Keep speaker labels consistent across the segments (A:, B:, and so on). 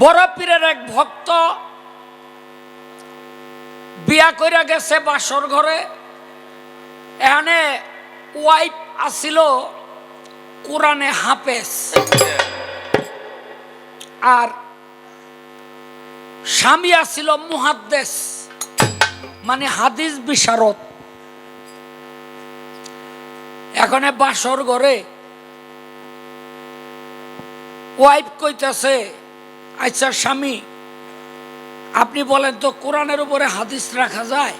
A: বড় পীরের এক ভক্ত বিয়া কইরা গেছে বাসর ঘরে। এখানে ওয়াইফ আসিল কোরআনে হাফেজ। আর স্বামী আসিল মুহাদ্দেস মানে হাদিস বিশারদ। এখানে বাসর ঘরে ওয়াইফ কইতেছে আচ্ছা স্বামী, আপনি বলেন তো কোরআনের উপরে হাদিস রাখা যায়?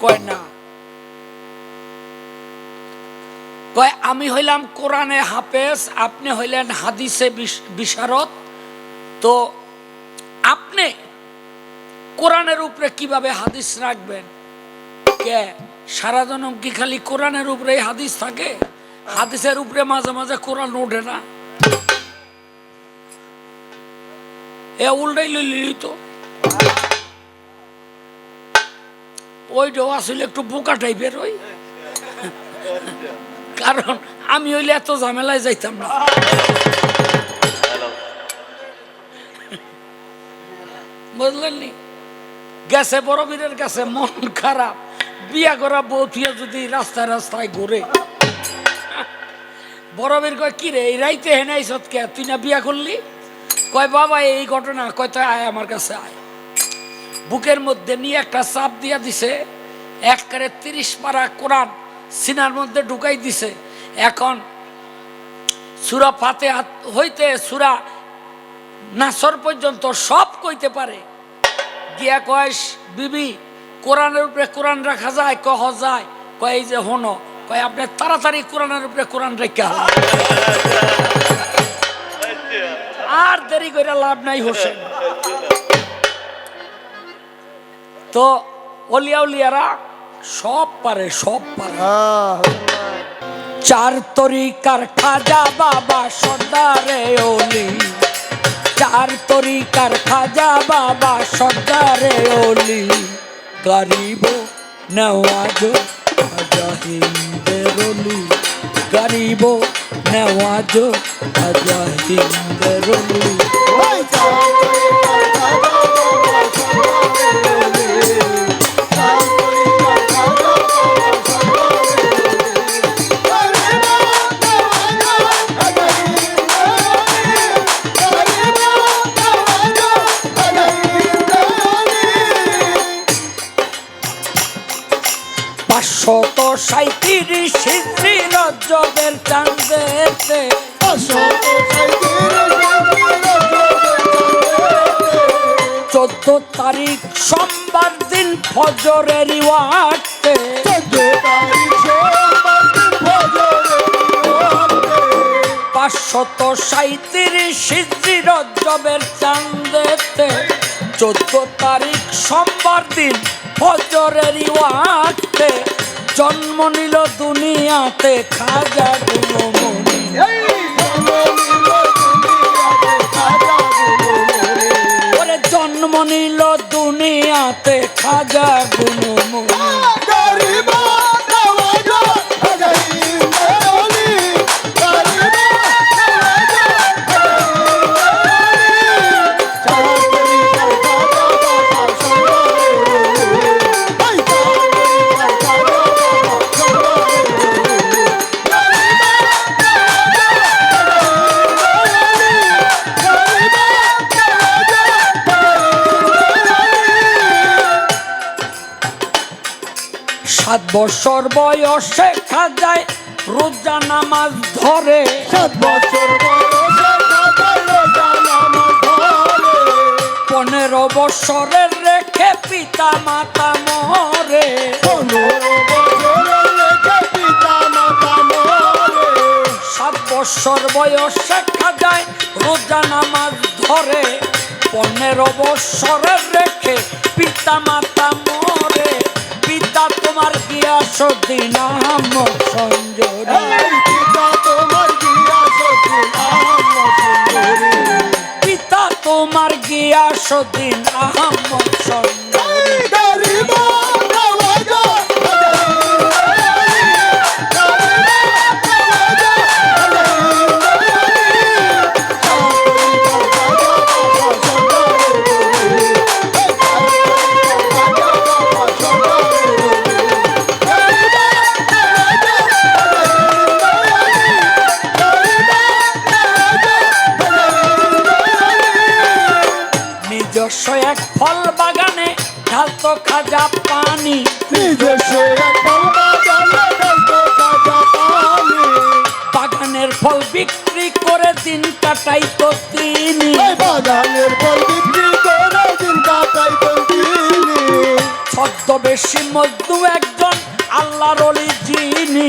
A: কয় না। কয়, আমি হইলাম কোরআনে হাফেজ, আপনি হইলেন হাদিসে বিশ- বিশারদ। তো আপনি কোরআনের উপরে কীভাবে হাদিস রাখবেন? কে? সারা জনম কি খালি কোরআনের উপরে হাদিস থাকে? হাদিসের উপরে মাঝে মাঝে কোরআন ওঠে না? এ উল্টাই লইলি তো। ওইটাও আসলে একটু বোকা টাইপের ওই। কারণ আমি হইলে এত ঝামেলায় যাইতাম না। বুঝলেন নি? গেছে বড় বীরের কাছে, মন খারাপ। বিয়া করা বউ থুয়ে যদি রাস্তায় রাস্তায় ঘুরে। বড় বীর কয় কি রে এই রাইতে হেনে আইসত কে? তুই না বিয়া করলি? কয়, বাবা, এই ঘটনা, কয় তো আয় আমার কাছে আয়। বুকের মধ্যে নিয়ে একটা চাপ দিয়া দিছে, একবারে তিরিশ পারা কোরআন সিনার মধ্যে ঢুকাই দিছে। এখন সুরা ফাতে হইতে সুরা নাসর পর্যন্ত সব কইতে পারে। গিয়া কয়েস বিবি, কোরআনের উপরে কোরআন রাখা যায়, কহ যায়। কয়, এই যে, হনো। কয়, আপনি তাড়াতাড়ি কোরআনের উপরে কোরআন রেখা। আর দেরি করে লাভ নাই, হোসেন। তো অলিয়া উলিয়ারা সব পারে সব পারে। চার তরিকার খাজা বাবা সর্দারে ওলি চার তরিকার খাজা বাবা সর্দারে ওলি গরিব নওয়াজ, খাজা হিন্দের গরিব নওয়াজ খাজা হিন্দের ওলি পাঁচশত সাঁত্রিশ রজবের চান্দেতে চোদ্দ তারিখ সোমবার দিন ফজরের ওয়াক্তে। পাঁচশত সাঁত্রিশ রজবের চান্দেতে চোদ্দ তারিখ সোমবার দিন ফজরের ওয়াক্তে। জন্ম নিল দুনিয়াতে খাজা গুণমণি জন্ম নিল দুনিয়াতে খাজা গুণমণি সাত বছর বয়সে খাজায় রোজা নামাজ ধরে। সাত বছর পনেরো বছরের রেখে পিতা মাতা মরে। সাত বছর বয়সে খাজায় রোজা নামাজ ধরে। পনেরো বছরের রেখে পিতা মাতা মরে। পিতা তোমার গিয়াসুদ্দিন আহমদ সঞ্জরি। পিতা তোমার গিয়া গিয়াসুদ্দিন আহমদ সঞ্জরি। খাজা পানি। বাগানের ফল বিক্রি করে দিন কাটাইতো তিনি।
B: এই বাগানের ফল বিক্রি করে দিন কাটাইতেন তিনি।
A: ছদ্মবেশী মজদু একজন আল্লাহর অলি যিনি।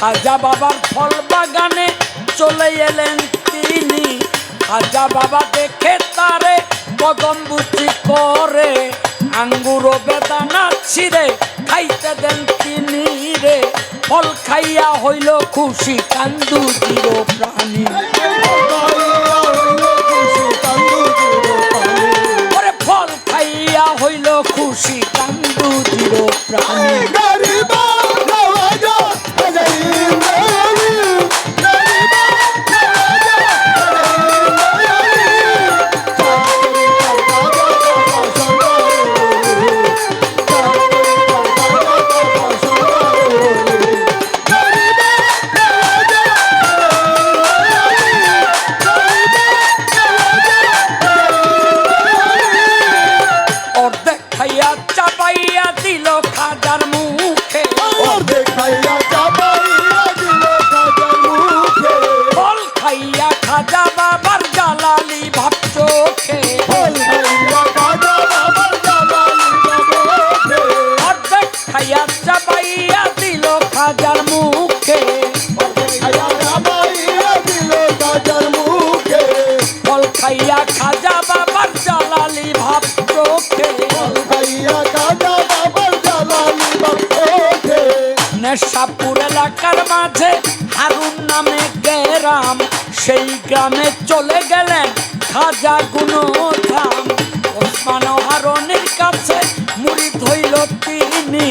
A: খাজা বাবার ফল বাগানে চলে এলেন তিনি। খাজা বাবা দেখে তারে কদম বুচি করে। আঙ্গুর বেদা নাচি রে খাইতে দেন তিনি রে। ফল খাইয়া হইল খুশি কান্দু প্রাণী নেশাপুর এলাকার মাঝে হারুন নামে গ্রাম। সেই গ্রামে চলে গেলেন খাজা গুণধাম। ওসমান হারনের কাছে মুড়ি ধইল তিনি।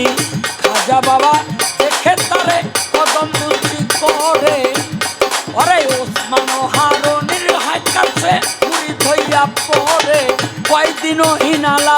A: খাজা বাবা দেখে তারে কদম বুদ্ধি করে। অরে ওসমান হারনের হাত কাছে মুড়ি ধইয়া পরে কয়দিনও হিনালা